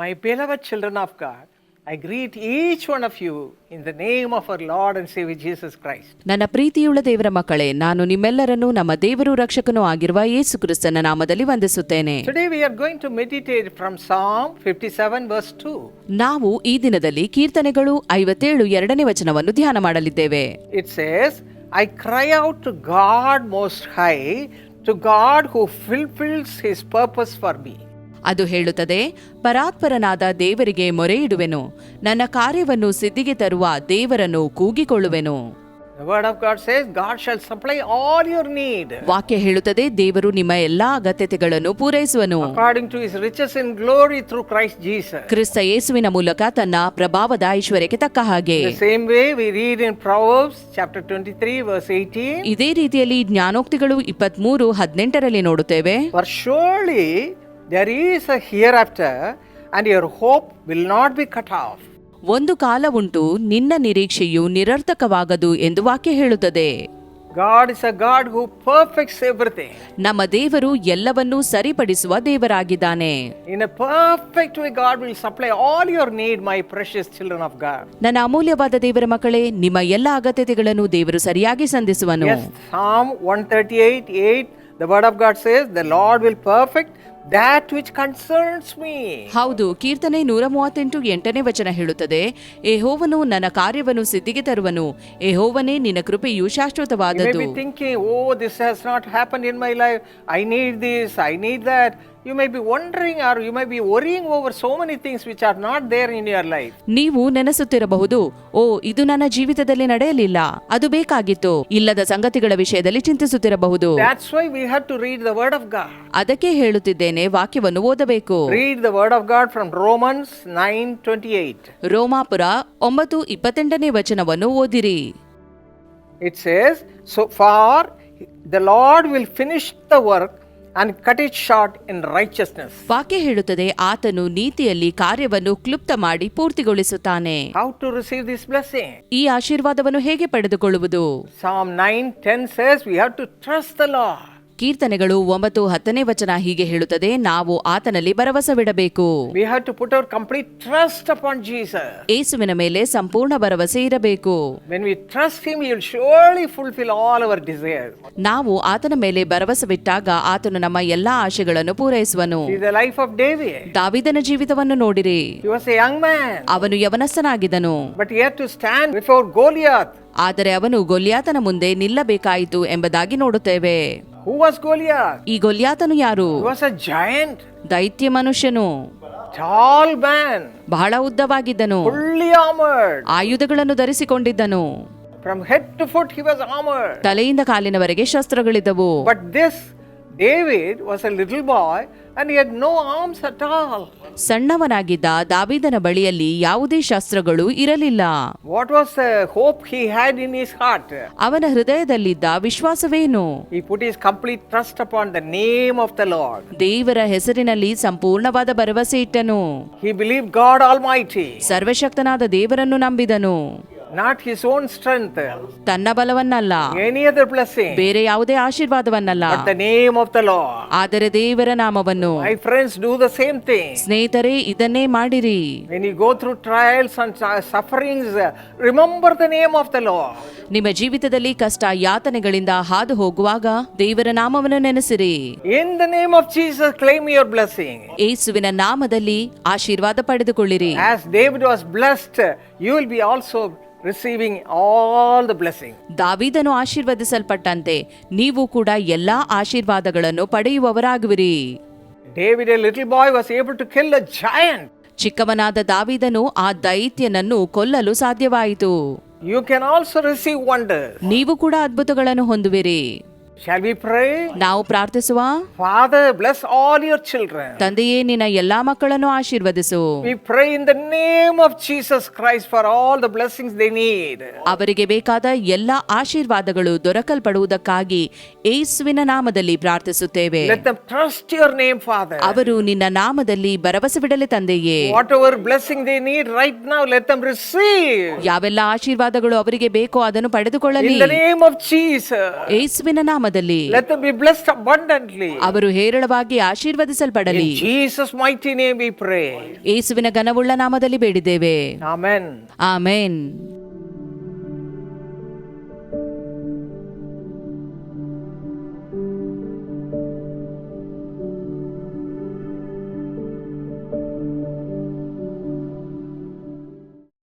My beloved children of God, I greet each one of you in the name of our Lord and Savior Jesus Christ. ನನ್ನ ಪ್ರೀತಿಯುಳ್ಳ ದೇವರ ಮಕ್ಕಳೇ ನಾನು ನಿಮ್ಮೆಲ್ಲರನ್ನೂ ನಮ್ಮ ದೇವರು ರಕ್ಷಕನೂ ಆಗಿರುವ ಯೇಸು ಕ್ರಿಸ್ತನ ನಾಮದಲ್ಲಿ ವಂದಿಸುತ್ತೇನೆ Today we are going to meditate from Psalm 57, verse 2. ನಾವು ಈ ದಿನದಲ್ಲಿ ಕೀರ್ತನೆಗಳು ಐವತ್ತೇಳು ಎರಡನೇ ವಚನವನ್ನು ಧ್ಯಾನ ಮಾಡಲಿದ್ದೇವೆ It says, I cry out to God Most High, to God who fulfills His purpose for me. ಅದು ಹೇಳುತ್ತದೆ ಪರಾತ್ಪರನಾದ ದೇವರಿಗೆ ಮೊರೆಯಿಡುವೆನು. ನನ್ನ ಕಾರ್ಯವನ್ನು ಸಿದ್ಧಿಗೆ ತರುವ ದೇವರನ್ನು ಕೂಗಿಕೊಳ್ಳುವೆನು. The word of God says, God shall supply all your need. ವಾಕ್ಯ ಹೇಳುತ್ತದೆ ದೇವರು ನಿಮ್ಮ ಎಲ್ಲಾ ಅಗತ್ಯತೆಗಳನ್ನು ಪೂರೈಸುವನು. According to His riches in glory through Christ Jesus. ಕ್ರಿಸ್ತ ಯೇಸುವಿನ ಮೂಲಕ ತನ್ನ ಪ್ರಭಾವದ ಐಶ್ವರ್ಯಕ್ಕೆ ತಕ್ಕ ಹಾಗೆ. The same way we read in Proverbs chapter 23, verse 18. ಇದೇ ರೀತಿಯಲ್ಲಿ ಜ್ಞಾನೋಕ್ತಿಗಳು ಇಪ್ಪತ್ಮೂರು ಹದಿನೆಂಟರಲ್ಲಿ ನೋಡುತ್ತೇವೆ. For is there is after hereafter, and your hope will not be cut off. ಒಂದು ಕಾಲವುಂಟು ನಿನ್ನ ನಿರೀಕ್ಷೆಯು ನಿರರ್ಥಕವಾಗದು ಎಂದು ವಾಕ್ಯ ಹೇಳುತ್ತದೆ God is a God who perfects everything. ನಮ್ಮ ದೇವರು ಎಲ್ಲವನ್ನೂ ಸರಿಪಡಿಸುವ ದೇವರಾಗಿದ್ದಾನೆ In a perfect way, God will supply all your need, my precious children of God. ನನ್ನ ಅಮೂಲ್ಯವಾದ ದೇವರ ಮಕ್ಕಳೇ ನಿಮ್ಮ ಎಲ್ಲ ಅಗತ್ಯತೆಗಳನ್ನು ದೇವರು ಸರಿಯಾಗಿ ಸಂಧಿಸುವನು Yes, Psalm 138 8, the word of God says, The Lord will perfect that which concerns me. ಹೌದು ಕೀರ್ತನೆ ನೂರ ಮೂವತ್ತೆಂಟು ಎಂಟನೇ ವಚನ ಹೇಳುತ್ತದೆ ಏಹೋವನು ನನ್ನ ಕಾರ್ಯವನ್ನು ಸಿದ್ಧಿಗೆ ತರುವನು ಏಹೋವನೇ ನಿನ್ನ ಕೃಪೆಯು You may ಶಾಶ್ವತವಾದದ್ದು be thinking, oh, this has not happened in my life. I need this, I need that. You may be wondering are you may be worrying over so many things which are not there in your life ನೀವು ನೆನೆಸುತ್ತಿರಬಹುದು ಓ ಇದು ನನ್ನ ಜೀವಿತದಲ್ಲಿ ನಡೆಯಲಿಲ್ಲ ಅದು ಬೇಕಾಗಿತ್ತು ಇಲ್ಲದ ಸಂಗತಿಗಳ ವಿಷಯದಲ್ಲಿ ಚಿಂತಿಸುತ್ತಿರಬಹುದು. That's why we have to read the word of God ಅದಕ್ಕೆ ಹೇಳುತ್ತಿದ್ದೇನೆ ವಾಕ್ಯವನ್ನು ಓದಬೇಕು. Read the word of God from Romans nine twenty eight ರೋಮಾಪುರ ಒಂಬತ್ತು ಇಪ್ಪತ್ತೆಂಟನೇ ವಚನವನ್ನು ಓದಿರಿ. It's says, So for the Lord will finish the work and cut it short in righteousness ವಾಕ್ಯ ಹೇಳುತ್ತದೆ ಆತನು ನೀತಿಯಲ್ಲಿ ಕಾರ್ಯವನ್ನು ಕ್ಲುಪ್ತ ಮಾಡಿ ಪೂರ್ತಿಗೊಳಿಸುತ್ತಾನೆ. How to receive this blessing ಈ ಆಶೀರ್ವಾದವನ್ನು ಹೇಗೆ ಪಡೆದುಕೊಳ್ಳುವುದು? Psalm nine ten says we have to trust the Lord ಕೀರ್ತನೆಗಳು ಒಂಬತ್ತು ಹತ್ತನೇ ವಚನ ಹೀಗೆ ಹೇಳುತ್ತದೆ ನಾವು ಆತನಲ್ಲಿ ಭರವಸವಿಡಬೇಕು We have to put our complete trust upon Jesus. ಏಸುವಿನ ಮೇಲೆ ಸಂಪೂರ್ಣ ಭರವಸೆ ಇರಬೇಕು When we trust Him, He will surely fulfill all our desires. ನಾವು ಆತನ ಮೇಲೆ ಭರವಸವಿಟ್ಟಾಗ ಆತನು ನಮ್ಮ ಎಲ್ಲಾ ಆಶೆಗಳನ್ನು ಪೂರೈಸುವನು See the life of David. ದಾವಿದನ ಜೀವಿತವನ್ನು ನೋಡಿರಿ He was a young man, ಅವನು ಯವನಸ್ಥನಾಗಿದ್ದನು but he had to stand before Goliath. ಆದರೆ ಅವನು ಗೊಲ್ಯಾತನ ಮುಂದೆ ನಿಲ್ಲಬೇಕಾಯಿತು ಎಂಬುದಾಗಿ ನೋಡುತ್ತೇವೆ Who was Goliath? ಈ ಗೊಲ್ಯಾತನು ಯಾರು He was a giant, ದೈತ್ಯ ಮನುಷ್ಯನು tall man, ಬಹಳ ಉದ್ದವಾಗಿದ್ದನು fully armored. ಆಯುಧಗಳನ್ನು ಧರಿಸಿಕೊಂಡಿದ್ದನು From head to foot, he was armored. ತಲೆಯಿಂದ ಕಾಲಿನವರೆಗೆ ಶಸ್ತ್ರಗಳಿದ್ದವು But this David was a little boy and he had no arms at all. ಸಣ್ಣವನಾಗಿದ್ದ ದಾವಿದನ ಬಳಿಯಲ್ಲಿ ಯಾವುದೇ ಶಾಸ್ತ್ರಗಳು ಇರಲಿಲ್ಲ What was the hope he had in his heart? ಅವನ ಹೃದಯದಲ್ಲಿದ್ದ ವಿಶ್ವಾಸವೇನು He put his complete trust upon the name of the Lord. ದೇವರ ಹೆಸರಿನಲ್ಲಿ ಸಂಪೂರ್ಣವಾದ ಭರವಸೆ ಇಟ್ಟನು He believed God Almighty, ಸರ್ವಶಕ್ತನಾದ ದೇವರನ್ನು ನಂಬಿದನು not ಹಿಸ್ ಓನ್ ಸ್ಟ್ರೆಂತ್ ತನ್ನ ಬಲವನ್ನಲ್ಲ. ಎನಿ ಅದರ್ blessing, ಬೇರೆ ಯಾವುದೇ ಆಶೀರ್ವಾದವನ್ನಲ್ಲ. But name of of the Lord. ಆದರೆ ದೇವರ ನಾಮವನ್ನು. My friends do the same thing ಸ್ನೇಹಿತರೆ ಇದನ್ನೇ ಮಾಡಿರಿ. When you go through trials and sufferings remember the name of the Lord. ನಿಮ್ಮ ಜೀವಿತದಲ್ಲಿ ಕಷ್ಟ ಯಾತನೆಗಳಿಂದ ಹಾದು ಹೋಗುವಾಗ ದೇವರ ನಾಮವನ್ನು ನೆನೆಸಿರಿ. In the name of Jesus claim your blessing. ಯೇಸುವಿನ ನಾಮದಲ್ಲಿ ಆಶೀರ್ವಾದ ಪಡೆದುಕೊಳ್ಳಿರಿ. As David was blessed you will be also receiving all the blessing. ದಾವಿದನು ಆಶೀರ್ವದಿಸಲ್ಪಟ್ಟಂತೆ ನೀವು ಕೂಡ ಎಲ್ಲಾ ಆಶೀರ್ವಾದಗಳನ್ನು ಪಡೆಯುವವರಾಗುವಿರಿ David a little boy was able to kill a giant ಚಿಕ್ಕವನಾದ ದಾವಿದನು ಆ ದೈತ್ಯನನ್ನು ಕೊಲ್ಲಲು ಸಾಧ್ಯವಾಯಿತು you can also receive wonders. ನೀವು ಕೂಡ ಅದ್ಭುತಗಳನ್ನು ಹೊಂದುವಿರಿ Shall we pray? ನಾವು ಪ್ರಾರ್ಥಿಸುವ Father, bless all your children. ತಂದೆಯೇ ನಿನ್ನ ಎಲ್ಲಾ ಮಕ್ಕಳನ್ನು ಆಶೀರ್ವದಿಸು We pray in the name of Jesus Christ for all the blessings they need. ಅವರಿಗೆ ಬೇಕಾದ ಎಲ್ಲ ಆಶೀರ್ವಾದಗಳು ದೊರಕಲ್ಪಡುವುದಕ್ಕಾಗಿ ಏಸುವಿನ ನಾಮದಲ್ಲಿ ಪ್ರಾರ್ಥಿಸುತ್ತೇವೆ Let them trust your name, Father. ಅವರು ನಿನ್ನ ನಾಮದಲ್ಲಿ ಭರವಸೆವಿಡಲೆ ತಂದೆಯೇ Whatever blessing they need right now, let them receive. ಯಾವೆಲ್ಲ ಆಶೀರ್ವಾದಗಳು ಅವರಿಗೆ ಬೇಕೋ ಅದನ್ನು ಪಡೆದುಕೊಳ್ಳಲಿ In the name of Jesus. ಏಸುವಿನ ನಾಮದಲ್ಲಿ ನಾಮದಲ್ಲಿ ಅವರು ಹೇರಳವಾಗಿ ಆಶೀರ್ವದಿಸಲ್ಪಡಲಿ. ಏಸುವಿನ ಘನವುಳ್ಳ ನಾಮದಲ್ಲಿ ಬೇಡಿದ್ದೇವೆ. ಆಮೇನ್